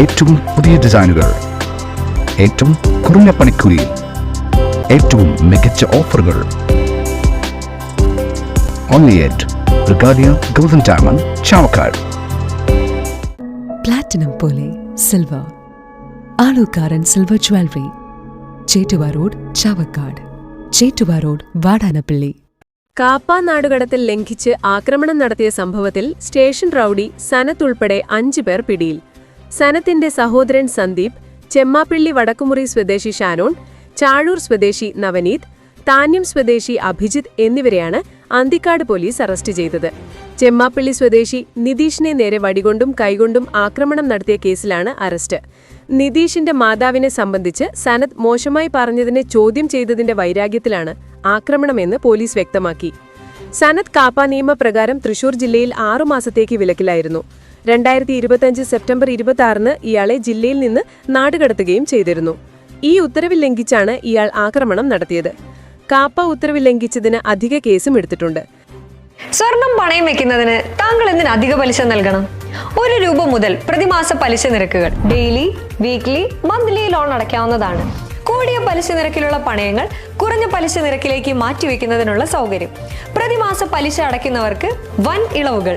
ഏറ്റവും പുതിയ ഡിസൈനുകൾ. ഏറ്റവും കുറഞ്ഞ പണിക്കൂലിയിൽ ഏറ്റവും മികച്ച ഓഫറുകൾ. Only at Regalia golden diamond Chavakkad platinum പോലെ silver Alukkaran silver jewellery Chettuva road Chavakkad. Chettuva road Vadanappally. KAAPA നാടുകടത്തിൽ ലംഘിച്ച് ആക്രമണം നടത്തിയ സംഭവത്തിൽ സ്റ്റേഷൻ റൌഡി സനത്ത് ഉൾപ്പെടെ അഞ്ചു പേർ പിടിയിൽ. സനത്തിന്റെ സഹോദരൻ സന്ദീപ് ചെമ്മാപ്പിള്ളി വടക്കുമുറി സ്വദേശി ഷാനോൺ ചാഴൂർ സ്വദേശി നവനീത് താന്യം സ്വദേശി അഭിജിത്ത് എന്നിവരെയാണ് അന്തിക്കാട് പോലീസ് അറസ്റ്റ് ചെയ്തത്. ചെമ്മാപ്പിള്ളി സ്വദേശി നിതീഷിനെ നേരെ വടികൊണ്ടും കൈകൊണ്ടും ആക്രമണം നടത്തിയ കേസിലാണ് അറസ്റ്റ്. നിതീഷിന്റെ മാതാവിനെ സംബന്ധിച്ച് സനത് മോശമായി പറഞ്ഞതിനെ ചോദ്യം ചെയ്തതിന്റെ വൈരാഗ്യത്തിലാണ് ആക്രമണമെന്ന് പോലീസ് വ്യക്തമാക്കി. സനത് കാപ്പ നിയമപ്രകാരം തൃശൂർ ജില്ലയിൽ ആറുമാസത്തേക്ക് വിലക്കിലായിരുന്നു. രണ്ടായിരത്തി ഇരുപത്തിയഞ്ച് സെപ്റ്റംബർ ഇരുപത്തി ആറിന് ഇയാളെ ജില്ലയിൽ നിന്ന് നാടുകടത്തുകയും ചെയ്തിരുന്നു. ഈ ഉത്തരവ് ലംഘിച്ചാണ് ഇയാൾ ആക്രമണം നടത്തിയത്. കാപ്പ ഉത്തരവ് ലംഘിച്ചതിന് അധിക കേസും എടുത്തിട്ടുണ്ട്. സ്വർണം പണയം വെക്കുന്നതിന് താങ്കൾ എന്തിന് അധിക പലിശ നൽകണം? ഒരു രൂപ മുതൽ പ്രതിമാസ പലിശ നിരക്കുകൾ ഡെയിലി വീക്ക്ലി മന്ത്ലി ലോൺ അടയ്ക്കാവുന്നതാണ്. കൂടിയ പലിശ നിരക്കിലുള്ള പണയങ്ങൾ കുറഞ്ഞ പലിശ നിരക്കിലേക്ക് മാറ്റിവെക്കുന്നതിനുള്ള സൗകര്യം. പ്രതിമാസ പലിശ അടയ്ക്കുന്നവർക്ക് വൻ ഇളവുകൾ